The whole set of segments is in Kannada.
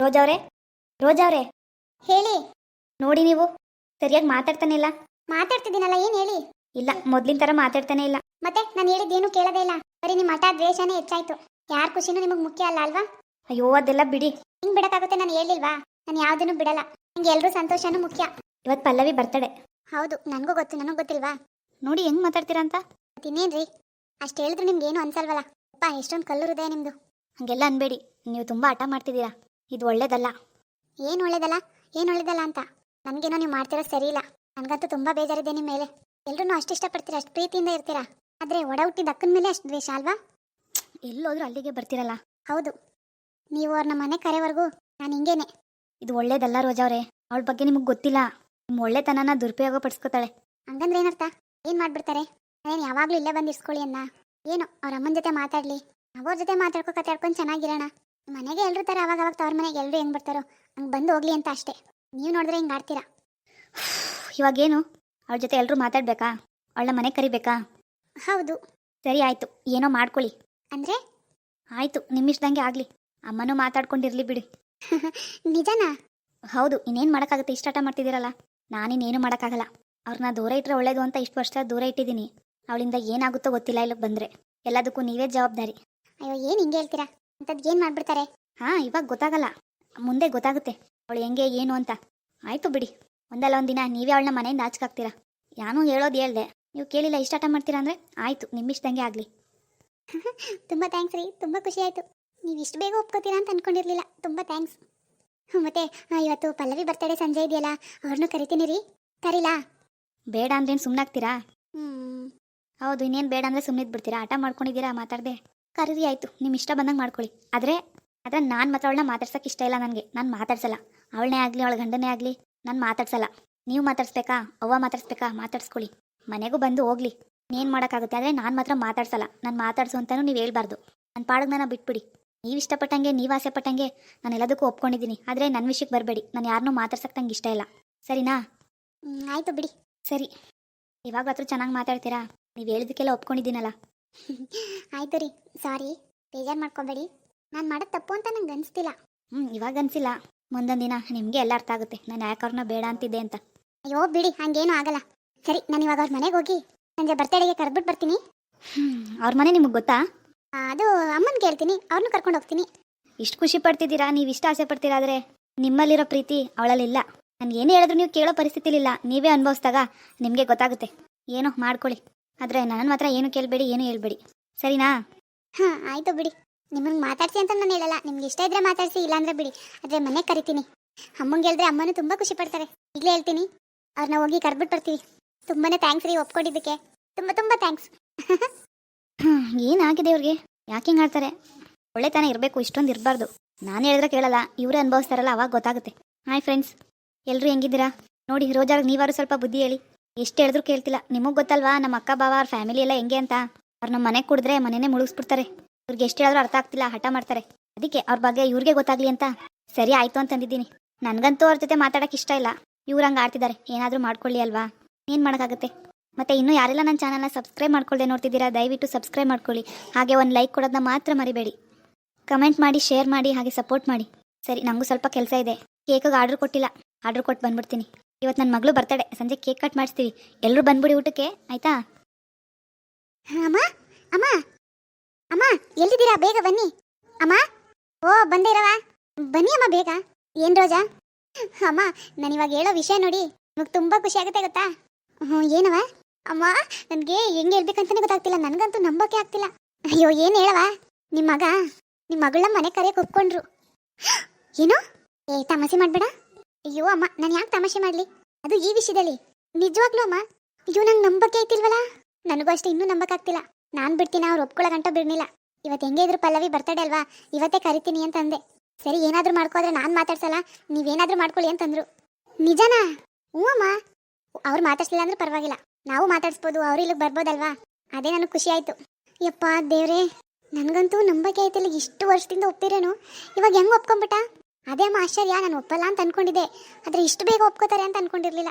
ರೋಜಾ ಅವರೇ ರೋಜಾ ಅವರೇ ಹೇಳಿ. ನೋಡಿ ನೀವು ಸರಿಯಾಗಿ ಮಾತಾಡ್ತಾನೆ ಇಲ್ಲ. ಮಾತಾಡ್ತಿದ್ದೀನಲ್ಲ ಏನ್ ಹೇಳಿ? ಇಲ್ಲ ಮೊದ್ಲಿನ ಥರ ಮಾತಾಡ್ತಾನೆ ಇಲ್ಲ. ಮತ್ತೆ ನಾನು ಹೇಳಿದ್ದೇನು ಕೇಳೋದೇ ಇಲ್ಲ. ಬರೀ ನಿಮ್ಮ ಹಠ ದ್ವೇಷನೇ ಹೆಚ್ಚಾಯ್ತು. ಯಾರ ಖುಷಿನೂ ನಿಮಗೆ ಮುಖ್ಯ ಅಲ್ಲ ಅಲ್ವಾ? ಅಯ್ಯೋ ಅದೆಲ್ಲ ಬಿಡಿ. ಹಿಂಗ್ ಬಿಡಕ್ಕಾಗುತ್ತೆ ನಾನು ಹೇಳಿಲ್ವಾ? ನಾನು ಯಾವ್ದನ್ನು ಬಿಡಲ್ಲ. ನಿಂಗೆ ಎಲ್ರೂ ಸಂತೋಷನೂ ಮುಖ್ಯ. ಇವತ್ತು ಪಲ್ಲವಿ ಬರ್ತಡೆ. ಹೌದು ನನಗೂ ಗೊತ್ತು ನನಗೂ ಗೊತ್ತಿಲ್ವಾ? ನೋಡಿ ಹೆಂಗ್ ಮಾತಾಡ್ತೀರಾ ಅಂತ. ತಿನ್ನೇನ್ರಿ. ಅಷ್ಟು ಹೇಳಿದ್ರು ನಿಮ್ಗೆ ಏನು ಅನ್ಸಲ್ವಲ್ಲ. ಅಪ್ಪ ಎಷ್ಟೊಂದು ಕಲ್ಲು ಹೃದಯ ನಿಮ್ದು. ಹಂಗೆಲ್ಲ ಅನ್ಬೇಡಿ. ನೀವು ತುಂಬಾ ಹಠ ಮಾಡ್ತಿದ್ದೀರಾ. ಇದು ಒಳ್ಳೇದಲ್ಲ. ಏನು ಒಳ್ಳೇದಲ್ಲ? ಏನು ಒಳ್ಳೇದಲ್ಲ ಅಂತ? ನನಗೇನೋ ನೀವು ಮಾಡ್ತಿರೋ ಸರಿ ಇಲ್ಲ ನನಗಂತೂ ತುಂಬ ಬೇಜಾರಿದೆ ನಿಮ್ಮ ಮೇಲೆ. ಎಲ್ರೂ ಅಷ್ಟು ಇಷ್ಟಪಡ್ತೀರಾ? ಅಷ್ಟು ಪ್ರೀತಿಯಿಂದ ಇರ್ತೀರಾ? ಆದರೆ ಒಡ ಹುಟ್ಟಿದ ಅಕ್ಕನ ಮೇಲೆ ಅಷ್ಟು ದ್ವೇಷ ಅಲ್ವಾ? ಎಲ್ಲೋದ್ರೂ ಅಲ್ಲಿಗೆ ಬರ್ತೀರಲ್ಲ. ಹೌದು. ನೀವು ಅವ್ರನ್ನ ಮನೆ ಕರೆವರೆಗೂ ನಾನು ಹಿಂಗೇನೆ. ಇದು ಒಳ್ಳೇದಲ್ಲ ರೋಜಾ ಅವಳ ಬಗ್ಗೆ ನಿಮಗೆ ಗೊತ್ತಿಲ್ಲ. ನಿಮ್ಮ ಒಳ್ಳೆತನನ ದುರುಪಯೋಗ ಪಡಿಸ್ಕೊತಾಳೆ. ಹಂಗಂದ್ರೆ ಏನರ್ಥ? ಏನು ಮಾಡ್ಬಿಡ್ತಾರೆ? ಅದೇನು ಯಾವಾಗಲೂ ಇಲ್ಲೇ ಬಂದು ಇಸ್ಕೊಳ್ಳಿ ಅನ್ನ? ಏನು, ಅವ್ರ ಅಮ್ಮನ ಜೊತೆ ಮಾತಾಡ್ಲಿ? ಅವ್ರ ಜೊತೆ ಮಾತಾಡ್ಕೊ ಕತಾಡ್ಕೊಂಡು ಚೆನ್ನಾಗಿರೋಣ. ಮನೆಗೆ ಎಲ್ರು ತರ ಅವಾಗ ಅವಾಗ ತವ್ರ ಮನೆಗೆ ಎಲ್ಲರೂ ಹೆಂಗ್ ಬರ್ತಾರೋ ಹಂಗೆ ಬಂದು ಹೋಗ್ಲಿ ಅಂತ ಅಷ್ಟೇ. ನೀವು ನೋಡಿದ್ರೆ ಹಿಂಗ್ ಆಡ್ತೀರಾ? ಇವಾಗೇನು? ಅವ್ರ ಜೊತೆ ಎಲ್ಲರೂ ಮಾತಾಡ್ಬೇಕಾ? ಅವಳನ್ನ ಮನೆ ಕರಿಬೇಕಾ? ಹೌದು. ಸರಿ ಆಯ್ತು ಏನೋ ಮಾಡ್ಕೊಳ್ಳಿ. ಅಂದ್ರೆ? ಆಯ್ತು ನಿಮ್ಮಿಷ್ದಂಗೆ ಆಗ್ಲಿ. ಅಮ್ಮನೂ ಮಾತಾಡ್ಕೊಂಡಿರಲಿ ಬಿಡಿ. ನಿಜನಾ? ಹೌದು ಇನ್ನೇನು ಮಾಡೋಕ್ಕಾಗುತ್ತೆ? ಇಷ್ಟಾಟ ಮಾಡ್ತಿದ್ದೀರಲ್ಲ? ನಾನಿನ್ನೇನು ಮಾಡೋಕ್ಕಾಗಲ್ಲ. ಅವ್ರನ್ನ ದೂರ ಇಟ್ಟರೆ ಒಳ್ಳೇದು ಅಂತ ಇಷ್ಟು ವರ್ಷ ದೂರ ಇಟ್ಟಿದ್ದೀನಿ. ಅವಳಿಂದ ಏನಾಗುತ್ತೋ ಗೊತ್ತಿಲ್ಲ ಇಲ್ಲಿಗೆ ಬಂದರೆ. ಎಲ್ಲದಕ್ಕೂ ನೀವೇ ಜವಾಬ್ದಾರಿ. ಅಯ್ಯೋ ಏನು ಹಿಂಗೆ ಹೇಳ್ತೀರಾ? ಅಂತದ್ ಏನು ಮಾಡ್ಬಿಡ್ತಾರೆ? ಹಾಂ ಇವಾಗ ಗೊತ್ತಾಗಲ್ಲ. ಮುಂದೆ ಗೊತ್ತಾಗುತ್ತೆ. ಅವಳು ಹೆಂಗೆ ಏನು ಅಂತ. ಆಯಿತು ಬಿಡಿ. ಒಂದಲ್ಲ ಒಂದು ದಿನ ನೀವೇ ಅವಳನ್ನ ಮನೆಯಿಂದ ಆಚಕಾಗ್ತೀರಾ ಯಾನು ಹೇಳೋದು ಹೇಳ್ದೆ. ನೀವು ಕೇಳಿಲ್ಲ ಇಷ್ಟ ಆಟ ಮಾಡ್ತೀರಾ ಅಂದರೆ ಆಯಿತು ನಿಮ್ಮಿಷ್ಟಂಗೆ ಆಗಲಿ. ತುಂಬಾ ಥ್ಯಾಂಕ್ಸ್ ರೀ. ತುಂಬಾ ಖುಷಿ ಆಯ್ತು. ನೀವು ಇಷ್ಟು ಬೇಗ ಒಪ್ಕೋತೀರಾ ಅಂತ ಅನ್ಕೊಂಡಿರ್ಲಿಲ್ಲ. ತುಂಬಾ ಥ್ಯಾಂಕ್ಸ್ ಮತ್ತೆ ಇವತ್ತು ಪಲ್ಲವಿ ಬರ್ತಡೇ ಸಂಜೆ ಇದೆಯಲ್ಲ ಅವ್ರನ್ನೂ ಕರಿತೀನಿ ರೀ. ಕರೀಲಾ? ಬೇಡ ಅಂದ್ರೇನು ಸುಮ್ಮನಾಗ್ತೀರಾ ಹ್ಞೂ ಹೌದು ಇನ್ನೇನು ಬೇಡ ಅಂದರೆ ಸುಮ್ಮನೆ ಬಿಡ್ತೀರಾ ಆಟ ಮಾಡ್ಕೊಂಡಿದ್ದೀರಾ ಮಾತಾಡದೆ? ಕರೀರಿ ಆಯಿತು ನಿಮ್ಮ ಇಷ್ಟ ಬಂದಂಗೆ ಮಾಡ್ಕೊಳ್ಳಿ. ಆದರೆ ಆದರೆ ನಾನು ಮಾತ್ರ ಅವಳನ್ನ ಮಾತಾಡ್ಸೋಕೆ ಇಷ್ಟ ಇಲ್ಲ ನನಗೆ. ನಾನು ಮಾತಾಡ್ಸಲ್ಲ. ಅವಳನ್ನೇ ಆಗಲಿ ಅವಳ ಗಂಡನೇ ಆಗಲಿ ನಾನು ಮಾತಾಡ್ಸಲ್ಲ. ನೀವು ಮಾತಾಡ್ಸ್ಬೇಕಾ? ಅವ್ವ ಮಾತಾಡ್ಸ್ಬೇಕಾ? ಮಾತಾಡ್ಸ್ಕೊಳ್ಳಿ. ಮನೆಗೂ ಬಂದು ಹೋಗ್ಲಿ. ಏನು ಮಾಡೋಕ್ಕಾಗುತ್ತೆ? ಆದರೆ ನಾನು ಮಾತ್ರ ಮಾತಾಡ್ಸಲ್ಲ. ನಾನು ಮಾತಾಡ್ಸು ಅಂತಲೂ ನೀವು ಹೇಳ್ಬಾರ್ದು. ನನ್ನ ಪಾಡಗ್ ನಾನು ಬಿಟ್ಬಿಡಿ. ನೀವು ಇಷ್ಟಪಟ್ಟಂಗೆ ನೀವು ಆಸೆ ಪಟ್ಟಂಗೆ ನಾನು ಎಲ್ಲದಕ್ಕೂ ಒಪ್ಕೊಂಡಿದ್ದೀನಿ ಆದರೆ ನನ್ನ ವಿಷಯಕ್ಕೆ ಬರಬೇಡಿ. ನಾನು ಯಾರನ್ನೂ ಮಾತಾಡ್ಸಕ್ಕೆ ನಂಗೆ ಇಷ್ಟ ಇಲ್ಲ. ಸರಿನಾ? ಆಯಿತು ಆಯ್ತು ಬಿಡಿ. ಸರಿ. ಇವಾಗ ಹತ್ರ ಚೆನ್ನಾಗಿ ಮಾತಾಡ್ತೀರಾ? ನೀವು ಹೇಳಿದಕ್ಕೆಲ್ಲ ಒಪ್ಕೊಂಡಿದ್ದೀನಲ್ಲ. ಆಯ್ತು ರೀ ಸಾರಿ ಬೇಜಾರು ಮಾಡ್ಕೊಬೇಡಿ. ನಾನು ಮಾಡೋದು ತಪ್ಪು ಅಂತ ನಂಗೆ ಅನಿಸ್ತಿಲ್ಲ. ಹ್ಞೂ ಇವಾಗ ಅನ್ಸಿಲ್ಲ. ಮುಂದೊಂದು ದಿನ ನಿಮಗೆ ಎಲ್ಲ ಅರ್ಥ ಆಗುತ್ತೆ. ನಾನು ಯಾಕೆ ಅವ್ರನ್ನ ಬೇಡ ಅಂತಿದ್ದೆ ಅಂತ. ಅಯ್ಯೋ ಬಿಡಿ ಹಂಗೇನು ಆಗಲ್ಲ. ಸರಿ ನಾನು ಇವಾಗ ಅವ್ರ ಮನೆಗೆ ಹೋಗಿ ಸಂಜೆ ಬರ್ತಡೆಗೆ ಕರೆದ್ಬಿಟ್ಟು ಬರ್ತೀನಿ. ಹ್ಞೂ ಅವ್ರ ಮನೆ ನಿಮಗೆ ಗೊತ್ತಾ? ಅದು ಅಮ್ಮನ ಕೇಳ್ತೀನಿ ಅವ್ರನ್ನೂ ಕರ್ಕೊಂಡು ಹೋಗ್ತೀನಿ. ಇಷ್ಟು ಖುಷಿ ಪಡ್ತಿದ್ದೀರಾ? ನೀವು ಇಷ್ಟು ಆಸೆ ಪಡ್ತೀರಾ ಆದರೆ ನಿಮ್ಮಲ್ಲಿರೋ ಪ್ರೀತಿ ಅವಳಲ್ಲಿಲ್ಲ. ನಾನು ಏನು ಹೇಳಿದ್ರು ನೀವು ಕೇಳೋ ಪರಿಸ್ಥಿತಿಲಿಲ್ಲ. ನೀವೇ ಅನುಭವಿಸಿದಾಗ ನಿಮಗೆ ಗೊತ್ತಾಗುತ್ತೆ. ಏನೋ ಮಾಡ್ಕೊಳ್ಳಿ. ಆದರೆ ನನ್ನ ಮಾತ್ರ ಏನು ಕೇಳಬೇಡಿ ಏನು ಹೇಳ್ಬೇಡಿ. ಸರಿನಾ? ಹಾಂ ಆಯ್ತು ಬಿಡಿ. ನಿಮ್ಮನ್ ಮಾತಾಡ್ಸಿ ಅಂತ ನಾನು ಹೇಳಲ್ಲ. ನಿಮ್ಗೆ ಇಷ್ಟ ಇದ್ರೆ ಮಾತಾಡ್ಸಿ ಇಲ್ಲಾಂದ್ರೆ ಬಿಡಿ. ಆದರೆ ಮನೆ ಕರಿತೀನಿ. ಅಮ್ಮಂಗೆ ಹೇಳಿದ್ರೆ ಅಮ್ಮನೂ ತುಂಬ ಖುಷಿ ಪಡ್ತಾರೆ. ಈಗಲೇ ಹೇಳ್ತೀನಿ. ಅವ್ರನ್ನ ಹೋಗಿ ಕರ್ಬಿಟ್ಟು ಬರ್ತೀವಿ. ತುಂಬಾನೇ ಥ್ಯಾಂಕ್ಸ್ ರೀ ಒಪ್ಕೊಂಡಿದ್ದಕ್ಕೆ. ತುಂಬ ತುಂಬ ಥ್ಯಾಂಕ್ಸ್ ಏನಾಗಿದೆ ಇವ್ರಿಗೆ? ಯಾಕೆ ಹಿಂಗೆ ಆಡ್ತಾರೆ? ಒಳ್ಳೆತನ ಇರಬೇಕು ಇಷ್ಟೊಂದು ಇರಬಾರ್ದು. ನಾನು ಹೇಳಿದ್ರೆ ಕೇಳಲ್ಲ. ಇವರೇ ಅನುಭವಿಸ್ತಾರಲ್ಲ ಅವಾಗ ಗೊತ್ತಾಗುತ್ತೆ. ಹಾಯ್ ಫ್ರೆಂಡ್ಸ್ ಎಲ್ಲರೂ ಹೆಂಗಿದ್ದೀರಾ? ನೋಡಿ ರೋಜಾಗ ನೀವಾರು ಸ್ವಲ್ಪ ಬುದ್ಧಿ ಹೇಳಿ. ಎಷ್ಟು ಹೇಳಿದ್ರು ಕೇಳ್ತಿಲ್ಲ. ನಿಮಗೆ ಗೊತ್ತಲ್ವಾ, ನಮ್ಮ ಅಕ್ಕ, ಬಾವ, ಅವ್ರ ಫ್ಯಾಮಿಲಿ ಎಲ್ಲ ಹೆಂಗೆ ಅಂತ? ಅವ್ರು ನಮ್ಮ ಮನೆಗೆ ಕುಡಿದ್ರೆ ಮನೆನೇ ಮುಳುಗಿಸ್ಬಿಡ್ತಾರೆ. ಇವ್ರಿಗೆ ಎಷ್ಟು ಹೇಳಿದ್ರು ಅರ್ಥ ಆಗ್ತಿಲ್ಲ, ಹಠ ಮಾಡ್ತಾರೆ. ಅದಕ್ಕೆ ಅವ್ರ ಬಗ್ಗೆ ಇವ್ರಿಗೆ ಗೊತ್ತಾಗ್ಲಿ ಅಂತ. ಸರಿ, ಆಯ್ತು ಅಂತಂದಿದ್ದೀನಿ. ನನಗಂತೂ ಅವ್ರ ಜೊತೆ ಮಾತಾಡೋಕೆ ಇಷ್ಟ ಇಲ್ಲ. ಇವ್ರು ಹಂಗೆ ಆಡ್ತಿದ್ದಾರೆ. ಏನಾದರೂ ಮಾಡ್ಕೊಳ್ಳಿ ಅಲ್ವಾ? ಏನು ಮಾಡೋಕ್ಕಾಗುತ್ತೆ? ಮತ್ತೆ ಇನ್ನೂ ಯಾರೆಲ್ಲ ನನ್ನ ಚಾನಲ್ನ ಸಬ್ಸ್ಕ್ರೈಬ್ ಮಾಡ್ಕೊಳ್ಳದೆ ನೋಡ್ತಿದ್ದೀರಾ, ದಯವಿಟ್ಟು ಸಬ್ಸ್ಕ್ರೈಬ್ ಮಾಡ್ಕೊಳ್ಳಿ. ಹಾಗೆ ಒಂದು ಲೈಕ್ ಕೊಡೋದನ್ನ ಮಾತ್ರ ಮರಿಬೇಡಿ. ಕಮೆಂಟ್ ಮಾಡಿ ಶೇರ್ ಮಾಡಿ, ಹಾಗೆ ಸಪೋರ್ಟ್ ಮಾಡಿ. ಸರಿ ನನಗೂ ಸ್ವಲ್ಪ ಕೆಲಸ ಇದೆ. ಕೇಕಾಗಿ ಆರ್ಡ್ರ್ ಕೊಟ್ಟಿಲ್ಲ. ಆರ್ಡ್ರ್ ಕೊಟ್ಟು ಬಂದ್ಬಿಡ್ತೀನಿ. ಇವತ್ತು ನನ್ನ ಮಗಳು ಬರ್ತಡೆ, ಸಂಜೆ ಕೇಕ್ ಕಟ್ ಮಾಡಿಸ್ತೀವಿ. ಎಲ್ಲರೂ ಬಂದ್ಬಿಡಿ ಊಟಕ್ಕೆ, ಆಯ್ತಾ? ಅಮ್ಮ ಅಮ್ಮ ಅಮ್ಮ, ಎಲ್ಲಿದ್ದೀರಾ? ಬೇಗ ಬನ್ನಿ. ಅಮ್ಮ, ಓ, ಬಂದೇ ಇರವ ಬನ್ನಿ ಅಮ್ಮ ಬೇಗ. ಏನ್ ರೋಜಾ? ಅಮ್ಮ, ನಾನು ಇವಾಗ ಹೇಳೋ ವಿಷಯ ನೋಡಿ, ನಿಮಗೆ ತುಂಬಾ ಖುಷಿ ಆಗುತ್ತೆ ಗೊತ್ತಾ? ಹ್ಞೂ ಏನವ ಅಮ್ಮ, ನನಗೆ ಹೆಂಗೆ ಹೇಳ್ಬೇಕಂತಾನೆ ಗೊತ್ತಾಗ್ತಿಲ್ಲ, ನನಗಂತೂ ನಂಬೋಕೆ ಆಗ್ತಿಲ್ಲ. ಅಯ್ಯೋ, ಏನು ಹೇಳವ ನಿಮ್ಮ ಮಗ ನಿಮ್ಮ ಮಗಳನ್ನ ಮನೆ ಕರೆಯಕ್ಕೆ ಒಪ್ಕೊಂಡ್ರು. ಏನು? ಏ ತಮಾಷೆ ಮಾಡಬೇಡ. ಅಯ್ಯೋ, ಅಮ್ಮ, ನಾನು ಯಾಕೆ ತಮಾಷೆ ಮಾಡಲಿ? ಅದು ಈ ವಿಷಯದಲ್ಲಿ. ನಿಜವಾಗ್ಲೂ ಅಮ್ಮ? ಇದು ನಂಗೆ ನಂಬಕ್ಕೆ ಐತಿಲ್ವಲ್ಲ ನನಗೂ ಅಷ್ಟೇ ಇನ್ನೂ ನಂಬಕ್ಕಾಗ್ತಿಲ್ಲ. ನಾನು ಬಿಡ್ತೀನಿ, ಅವ್ರು ಒಪ್ಕೊಳ್ಳೋ ಗಂಟ ಬಿಡ್ನಿಲ್ಲ ಇವತ್ತು ಹೆಂಗೆ ಇದ್ರು ಪಲ್ಲವಿ ಬರ್ತಡೇ ಅಲ್ವಾ? ಇವತ್ತೇ ಕರಿತೀನಿ ಅಂತ ಅಂದೆ. ಸರಿ, ಏನಾದರೂ ಮಾಡ್ಕೋದ್ರೆ ನಾನು ಮಾತಾಡ್ಸಲ್ಲ? ನೀವೇನಾದರೂ ಮಾಡ್ಕೊಳ್ಳಿ ಅಂತಂದ್ರು. ನಿಜನಾ? ಹ್ಞೂ ಅಮ್ಮ. ಅವ್ರು ಮಾತಾಡ್ಸಲಿಲ್ಲ ಅಂದ್ರೆ ಪರವಾಗಿಲ್ಲ. ನಾವು ಮಾತಾಡಿಸ್ಬೋದು, ಅವ್ರು ಇಲ್ಲಿಗೆ ಬರ್ಬೋದಲ್ವಾ? ಅದೇ ನನಗೆ ಖುಷಿ ಆಯಿತು. ಯಪ್ಪ ದೇವ್ರೇ, ನನಗಂತೂ ನಂಬಕ್ಕೆ ಆಯ್ತಿಲ್ಲ. ಇಷ್ಟು ವರ್ಷದಿಂದ ಒಪ್ಪಿರೇನು? ಇವಾಗ ಹೆಂಗೆ ಒಪ್ಕೊಂಬಿಟ್ಟ? ಅದೇ ಅಮ್ಮ ಆಶ್ಚರ್ಯ, ನಾನು ಒಪ್ಪಲ್ಲ ಅಂತ ಅನ್ಕೊಂಡಿದ್ದೆ. ಆದರೆ ಇಷ್ಟು ಬೇಗ ಒಪ್ಕೋತಾರೆ ಅಂತ ಅನ್ಕೊಂಡಿರ್ಲಿಲ್ಲ.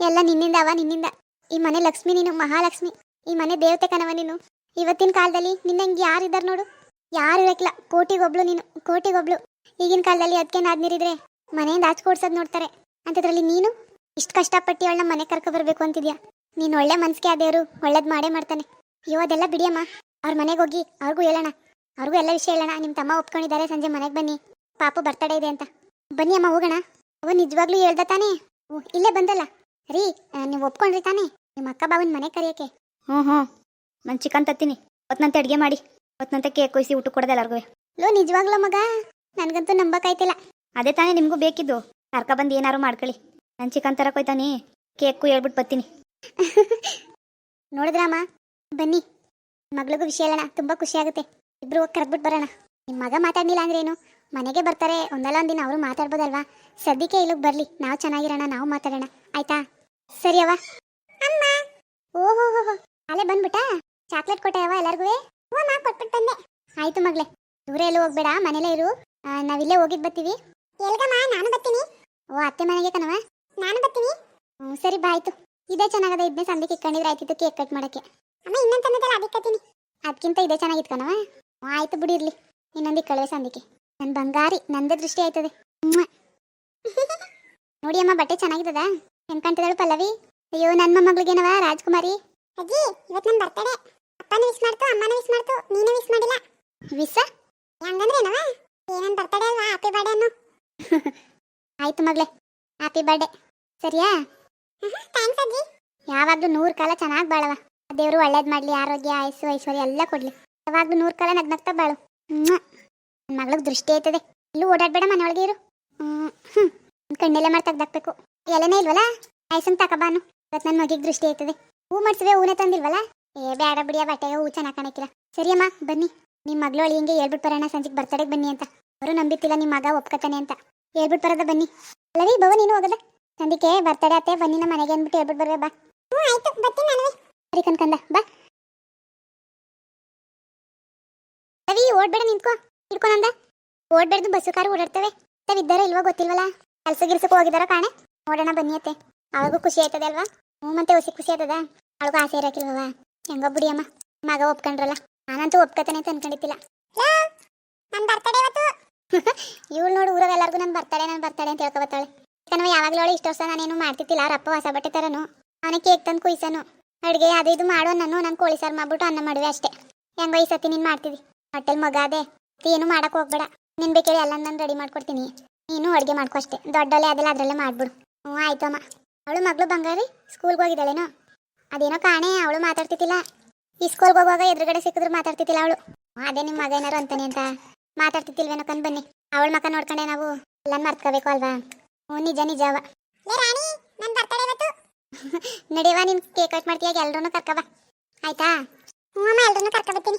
ಎಲ್ಲ ನಿನ್ನಿಂದ ಅವ, ನಿನ್ನಿಂದ. ಈ ಮನೆ ಲಕ್ಷ್ಮಿ ನೀನು, ಮಹಾಲಕ್ಷ್ಮಿ. ಈ ಮನೆ ದೇವತೆ ಕನವ ನೀನು. ಇವತ್ತಿನ ಕಾಲದಲ್ಲಿ ನಿನ್ನಂಗೆ ಯಾರಿದ್ದಾರೆ ನೋಡು. ಯಾರು ಇರಕ್ಕಿಲ್ಲ. ಕೋಟಿಗೊಬ್ಳು ನೀನು, ಕೋಟಿಗೊಬ್ಳು. ಈಗಿನ ಕಾಲದಲ್ಲಿ ಅದಕ್ಕೆ ನಾದ್ನೀರಿದ್ರೆ ಮನೆಯಿಂದ ಆಚೆ ಕೊಡ್ಸೋದು ನೋಡ್ತಾರೆ. ಅಂಥದ್ರಲ್ಲಿ ನೀನು? ಇಷ್ಟು ಕಷ್ಟಪಟ್ಟು ಅವಳನ್ನ ಮನೆ ಕರ್ಕೊ ಬರ್ಬೇಕು ಅಂತಿದ್ಯಾ? ನೀನು ಒಳ್ಳೆ ಮನ್ಸಿಗೆ ಆದೇವರು ಒಳ್ಳೇದು ಮಾಡೇ ಮಾಡ್ತಾನೆ. ಅಯ್ಯೋ, ಅದೆಲ್ಲ ಬಿಡಿಯಮ್ಮ ಅವ್ರ ಮನೆಗೆ ಹೋಗಿ ಅವ್ರಿಗೂ ಹೇಳೋಣ. ಅವ್ರಿಗೂ ಎಲ್ಲ ವಿಷಯ ಹೇಳೋಣ. ನಿಮ್ಮ ತಮ್ಮ ಒಪ್ಕೊಂಡಿದ್ದಾರೆ, ಸಂಜೆ ಮನೆಗೆ ಬನ್ನಿ. ಪಾಪು ಬರ್ತಡೇ ಇದೆ ಅಂತ. ಬನ್ನಿ ಅಮ್ಮ ಹೋಗೋಣ. ಅವ ನಿಜವಾಗ್ಲೂ ಹೇಳ್ದ ತಾನೇ. ಓ, ಇಲ್ಲೇ ಬಂದಲ್ಲ. ರೀ ನೀವು ಒಪ್ಕೊಂಡ್ರಿ ತಾನೇ. ನಿಮ್ಮ ಅಕ್ಕ ಬಾವನ್ ಮನೆ ಕರೆಯಕ್ಕೆ. ಹ್ಞೂ ಹ್ಞೂ ನಾನು ಚಿಕನ್ ತತ್ತೀನಿ. ಹೊತ್ನಂತೆ ಅಡುಗೆ ಮಾಡಿ. ಹೊತ್ನಂತೆ ಕೇಕ್ ಕೊಯ್ಸಿ ಊಟ ಕೊಡೋದು ಎಲ್ಲರಿಗೂ ಲೋ ನಿಜವಾಗ್ಲೂ ಮಗ? ನನಗಂತೂ ನಂಬಕ್ಕಾಯ್ತಿಲ್ಲ ಅದೇ ತಾನೇ ನಿಮಗೂ ಬೇಕಿದ್ದು. ಕರ್ಕ ಬಂದು ಏನಾರು ಮಾಡ್ಕೊಳ್ಳಿ. ನಾನು ಚಿಕನ್ ತರಕ್ಕೆ ಹೋಯ್ತಾನೆ. ಕೇಕು ಹೇಳ್ಬಿಟ್ಟು ಬರ್ತೀನಿ ನೋಡಿದ್ರಮ್ಮ ಬನ್ನಿ. ಮಗಳಿಗೂ ವಿಷಯ ಹೇಳೋಣ. ತುಂಬ ಖುಷಿ ಆಗುತ್ತೆ. ಇಬ್ರು ಹೋಗಿ ಕರೆದ್ಬಿಟ್ಟು ಬರೋಣ. ನಿಮ್ಮ ಮಗ ಮಾತಾಡ್ಲಿಲ್ಲ ಅಂದ್ರೆ ಏನು? ಮನೆಗೆ ಬರ್ತಾರೆ, ಒಂದಲ್ಲ ಒಂದಿನ ಅವರು ಮಾತಾಡ್ಬೋದಲ್ವಾ? ಸದ್ಯಕ್ಕೆ ಇಲ್ಲಿಗೆ ಬರ್ಲಿ, ನಾವು ಚೆನ್ನಾಗಿರೋಣ, ನಾವು ಮಾತಾಡೋಣ, ಆಯ್ತಾ? ಸರಿ ಅವ ಅಮ್ಮ! ಓಹೋ ಅಲ್ಲೇ ಬಂದ್ಬಿಟ್ಟಾ? ಚಾಕ್ಲೇಟ್ ಕೊಟ್ಟೆ ಅವ ಎಲ್ಲರಿಗೂ? ನಾ ಕೊಟ್ಬಿಟ್ಟು ಆಯ್ತು ಮಗ್ಲೆ ದೂರ ಎಲ್ಲೂ ಹೋಗ್ಬೇಡ ಮನೇಲೇ ಇರು. ನಾವಿಲ್ಲೇ ಹೋಗಿದ್ ಬರ್ತೀವಿ. ಎಲ್ಗಮ್ಮ, ನಾನು ಬರ್ತೀನಿ. ಓ, ಅತ್ತೆ ಮನೆಗೆ ಕಣವ ನಾನು ಬರ್ತೀನಿ. ಹ್ಞೂ ಸರಿ ಬಾಯ್ತು ಇದೇ ಚೆನ್ನಾಗದ ಇದನ್ನೇ ಸಂದಿಗೆ ಇಟ್ಕೊಂಡಿದ್ರೆ ಆಯ್ತಿತ್ತು ಕೇಕ್ ಕಟ್ ಮಾಡಕ್ಕೆ. ಅಮ್ಮ, ಇನ್ನೊಂದು ತಂದದಲ್ಲ ಅದಕ್ಕೆ ಅದಕ್ಕಿಂತ ಇದೇ ಚೆನ್ನಾಗಿತ್ಕನವ ಆಯ್ತು ಬಿಡಿ ಇರ್ಲಿ. ಇನ್ನೊಂದು ಕಳುವೆ ಸಂದಿಗೆ ನನ್ನ ಬಂಗಾರಿ ನಂದೇ ದೃಷ್ಟಿ ಆಯ್ತದೆ. ನೋಡಿ ಅಮ್ಮ ಬಟ್ಟೆ ಚೆನ್ನಾಗಿದ್ದದ? ಹೆಂಗ್ ಕಾಣ್ತಿದ್ದಾಳು ಪಲ್ಲವಿ. ಅಯ್ಯೋ ನನ್ನ ಮೊಮ್ಮಗಳಿಗೇನವ? ರಾಜ್ಕುಮಾರಿ. ಅಜ್ಜಿ ಇವತ್ತು ನನ್ನ ಬರ್ತಡೆ ಅಪ್ಪನೂ ವಿಶ್ ಮಾಡ್ತು ಅಮ್ಮನೂ ವಿಶ್ ಮಾಡ್ತು ನೀನು ವಿಶ್ ಮಾಡಿಲ್ಲ. ವಿಸ್ ಹಂಗಂದ್ರೆ ಏನವ ಏನನ್ ಬರ್ತಡೆ ಅಲ್ವಾ? ಹ್ಯಾಪಿ ಬರ್ಡೇ ಅನ್ನು. ಆಯ್ತು ಮಗಳೇ. ಹ್ಯಾಪಿ ಬರ್ಡೇ ಸರಿಯಾ? ಥ್ಯಾಂಕ್ಸ್ ಅಜ್ಜಿ. ಯಾವಾಗಲೂ ನೂರು ಕಾಲ ಚೆನ್ನಾಗಿ ಬಾಳವ. ದೇವರು ಒಳ್ಳೇದು ಮಾಡಲಿ ಆರೋಗ್ಯ ಆಯಸ್ಸು ಐಶ್ವರ್ಯ ಎಲ್ಲ ಕೊಡಲಿ. ಯಾವಾಗಲೂ ನೂರು ಕಾಲ ನಗ್ನಗ್ತಾ ಬಾಳು. ಮಗಳಿಗೆ ದೃಷ್ಟಿ ಆಯ್ತದೆ. ಇಲ್ಲೂ ಓಡಾಡ್ಬೇಡ ಮನೆಯೊಳಗೆ ಇರು. ಹ್ಮ್ ಹ್ಮ್. ಕಣ್ಣೆಲ್ಲ ಮಾಡಿ ತೆಗ್ದಾಕ್ಬೇಕು. ಎಲೆನೇ ಇಲ್ವಲ್ಲ? ಆಯ್ಸಂಗ್ ತಕಬಾನು ಇವತ್ತು ನನ್ನ ಮಗಿಗೆ ದೃಷ್ಟಿ ಆಯ್ತದೆ. ಹೂ ಮಾಡ್ಸಿವೆ ಹೂನೇ ತಂದಿಲ್ವಲ್ಲ? ಏ ಬೇಡ ಬಿಡಿಯ ಬಟ್ಟೆಗೆ ಹೂ ಚೆನ್ನಾಗಿ ಕಾಣಕ್ಕಿಲ್ಲ ಸರಿಯಮ್ಮ ಬನ್ನಿ. ನಿಮ್ಮ ಮಗಳು ಅಳಿ ಹಿಂಗೆ ಹೇಳ್ಬಿಟ್ಟು ಬರೋಣ ಸಂಜೆಗೆ ಬರ್ತಡೆಗೆ ಬನ್ನಿ ಅಂತ. ಅವರು ನಂಬಿತ್ತಿಲ್ಲ ನಿಮ್ಮ ಮಗ ಒಪ್ಕತಾನೆ ಅಂತ. ಹೇಳ್ಬಿಟ್ಟು ಬರೋದ ಬನ್ನಿ. ಅಲ್ಲವೇ ಬವ ನೀನು ಹೋಗದ? ಸಂದಿಕೆ ಬರ್ತಡೆ ಅತ್ತೆ ಬನ್ನಿ ನಮ್ಮ ಮನೆಗೆ ಅಂದ್ಬಿಟ್ಟು ಹೇಳ್ಬಿಟ್ಟು ಬರ್ಬೇ ಬಾ. ಹ್ಞೂ ಆಯ್ತು ಬರ್ತೀನಿ ನಾನು. ಸರಿ ಕನ್ಕಂದ ಬಾ. ರವಿ ಓಡ್ಬೇಡ ನಿಂತ್ಕೋ. ಹಿಡ್ಕೊಂಡ ಓಡ್ಬೇಡ್ದು ಬಸ್ಸು ಕಾರು ಓಡಾಡ್ತವೆ. ಇದ್ದಾರ ಇಲ್ವಾ ಗೊತ್ತಿಲ್ವಲ್ಲ? ಕೆಲಸ ಗಿಲ್ಸಕ್ಕೆ ಹೋಗಿದಾರ ಕಾಣೆ? ನೋಡೋಣ ಬನ್ನಿ ಅತ್ತೆ. ಅವಾಗೂ ಖುಷಿ ಆಯ್ತದೆ ಅಲ್ವಾ? ಹ್ಞೂ ಮತ್ತೆ ಹೊಸಿ ಖುಷಿ ಆಯ್ತದ ಅವಳಿಗೂ ಆಸೆ ಇರಕಿಲ್ವ ಹೆಂಗೋ ಬಿಡಿ ಅಮ್ಮ. ಮಗ ಒಪ್ಕೊಂಡ್ರಲ್ಲ. ನಾನಂತೂ ಒಪ್ಕತಾನೆ ಅಂತ ಅನ್ಕೊಂಡಿದ್ದಿಲ್ಲ. ನನ್ನ ಬರ್ತಡೇ ಇವತ್ತು. ಇವಳು ನೋಡು ಊರವೆಲ್ಲರಿಗೂ ನನ್ನ ಬರ್ತಡೇ ನನ್ನ ಬರ್ತಡೇ ಅಂತ ಹೇಳ್ಕೊಬತ್ತಾಳೆ. ಯಾಕಂದ್ರೆ ಯಾವಾಗಲೂ ಅವಳು ಇಷ್ಟ ವರ್ಷ ನಾನೇನು ಮಾಡ್ತಿದ್ದಿಲ್ಲ. ಅವ್ರ ಅಪ್ಪ ಹೊಸ ಬಟ್ಟೆ ತರನು ಅವನೇ ಕೇಕ್ ತಂದು ಕುಯ್ಸನು. ಅಡುಗೆ ಅದು ಇದು ಮಾಡೋ ನಾನು ನನ್ ಕೋಳಿ ಸಾರು ಮಾಡ್ಬಿಟ್ಟು ಅನ್ನ ಮಾಡುವೆ ಅಷ್ಟೇ. ಹೆಂಗೋ ಈ ಸತಿ ನೀನು ಮಾಡ್ತಿದ್ದಿ ಹೊಟ್ಟೆಲ್ ಮಗ ಅದೇ? ಏನು ಮಾಡಕ್ ಹೋಗ್ಬೇಡ. ನಿನ್ ಬೇಕೇಳಿ ಎಲ್ಲ ನಾನು ರೆಡಿ ಮಾಡ್ಕೊಡ್ತೀನಿ. ನೀನು ಅಡುಗೆ ಮಾಡ್ಕೊ ಅಷ್ಟೇ. ದೊಡ್ಡಲ್ಲೇ ಅದೆಲ್ಲ ಅದರಲ್ಲೇ ಮಾಡ್ಬಿಡು. ಹ್ಞೂ ಆಯ್ತಮ್ಮ ಅವಳು ಮಗಳು ಬಂಗಾರಿ? ಸ್ಕೂಲ್ಗೆ ಹೋಗಿದ್ದಾಳೇನೋ? ಅದೇನೋ ಕಾಣೆ ಅವಳು ಮಾತಾಡ್ತಿದ್ದಿಲ್ಲ. ಈ ಸ್ಕೂಲ್ಗೆ ಹೋಗುವಾಗ ಎದುರುಗಡೆ ಸಿಕ್ಕಿದ್ರು ಮಾತಾಡ್ತಿದ್ದಿಲ್ಲ ಅವಳು. ಅದೇ ನಿಮ್ಮ ಮಗ ಏನಾರು ಅಂತಾನೆ ಅಂತ ಮಾತಾಡ್ತಿತ್ತಿಲ್ವೇನೋ ಕಂದು ಬನ್ನಿ. ಅವಳ ಮಕ್ಕ ನೋಡ್ಕೊಂಡೆ ನಾವು. ಎಲ್ಲ ಮರ್ತ್ಕೋಬೇಕು ಅಲ್ವಾ? ಹ್ಞೂ ನಿಜ ನಿಜ ನಡೆಯವ ರಾಣಿ ನನ್ನ ಬರ್ತಡೇ ಇವತ್ತು. ನಡಿಯವ ನೀನು ಕೇಕ್ ಕಟ್ ಮಾಡ್ತೀಯಾಗ ಎಲ್ಲರೂ ಕರ್ಕವ ಆಯ್ತಾ? ಹ್ಞೂ ಅಮ್ಮ ಎಲ್ಲರೂ ಕರ್ಕೊಬತ್ತೀನಿ